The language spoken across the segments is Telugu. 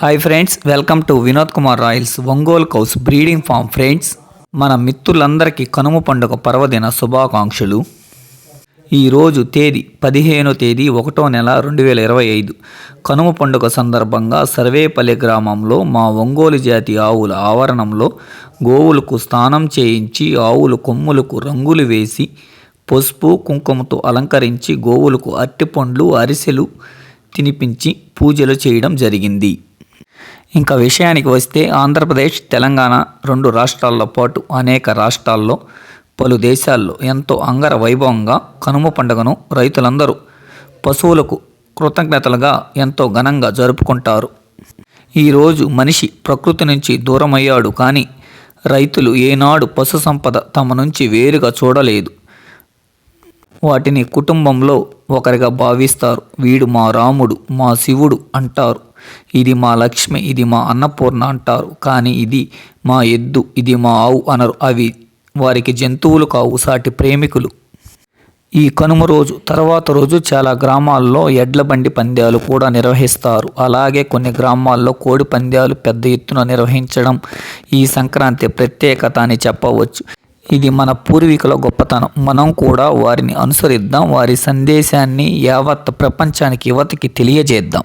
Hi friends welcome to Vinod Kumar royals Ongole cows breeding farm friends మన మిత్రులందరికీ కనుమ పండుగ పర్వదిన శుభాకాంక్షలు. ఈరోజు తేదీ పదిహేనో తేదీ ఒకటో నెల రెండు వేల ఇరవై ఐదు. కనుమ పండుగ సందర్భంగా సర్వేపల్లి గ్రామంలో మా ఒంగోలు జాతి ఆవుల ఆవరణంలో గోవులకు స్నానం చేయించి ఆవుల కొమ్ములకు రంగులు వేసి పసుపు కుంకుమతో అలంకరించి గోవులకు అరటిపండ్లు అరిసెలు తినిపించి పూజలు చేయడం జరిగింది. ఇంకా విషయానికి వస్తే ఆంధ్రప్రదేశ్ తెలంగాణ రెండు రాష్ట్రాల్లో పాటు అనేక రాష్ట్రాల్లో పలు దేశాల్లో ఎంతో అంగర వైభవంగా కనుమ పండుగను రైతులందరూ పశువులకు కృతజ్ఞతలుగా ఎంతో ఘనంగా జరుపుకుంటారు. ఈరోజు మనిషి ప్రకృతి నుంచి దూరమయ్యాడు కానీ రైతులు ఏనాడు పశు సంపద తమ నుంచి వేరుగా చూడలేదు. వాటిని కుటుంబంలో ఒకరిగా భావిస్తారు. వీడు మా రాముడు మా శివుడు అంటారు. ఇది మా లక్ష్మి ఇది మా అన్నపూర్ణ అంటారు. కానీ ఇది మా ఎద్దు ఇది మా ఆవు అనరు. అవి వారికి జంతువులు కావు సాటి ప్రేమికులు. ఈ కనుమ రోజు తర్వాత రోజు చాలా గ్రామాల్లో ఎడ్ల బండి పందాలు కూడా నిర్వహిస్తారు. అలాగే కొన్ని గ్రామాల్లో కోడి పందాలు పెద్ద ఎత్తున నిర్వహించడం ఈ సంక్రాంతి ప్రత్యేకత అని చెప్పవచ్చు. ఇది మన పూర్వీకుల గొప్పతనం. మనం కూడా వారిని అనుసరిద్దాం వారి సందేశాన్ని యావత్ ప్రపంచానికి యువతకి తెలియజేద్దాం.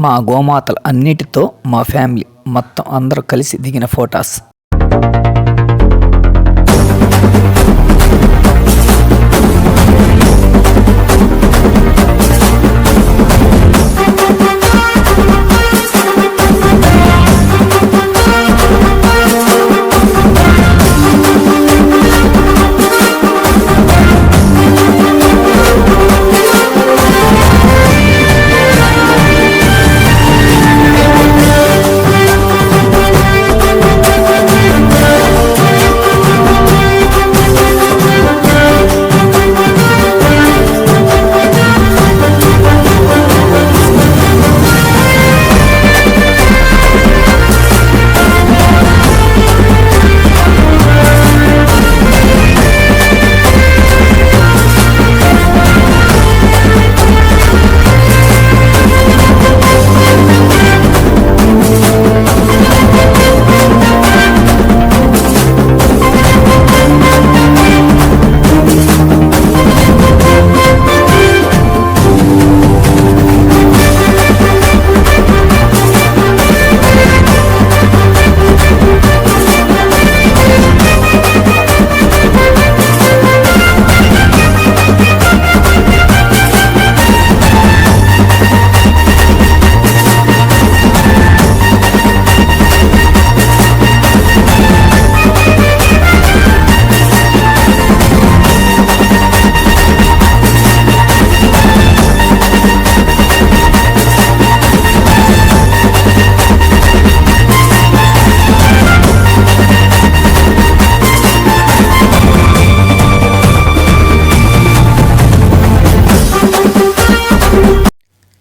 మా గోమాతలు అన్నిటితో మా ఫ్యామిలీ మొత్తం అందరూ కలిసి దిగిన ఫొటాస్.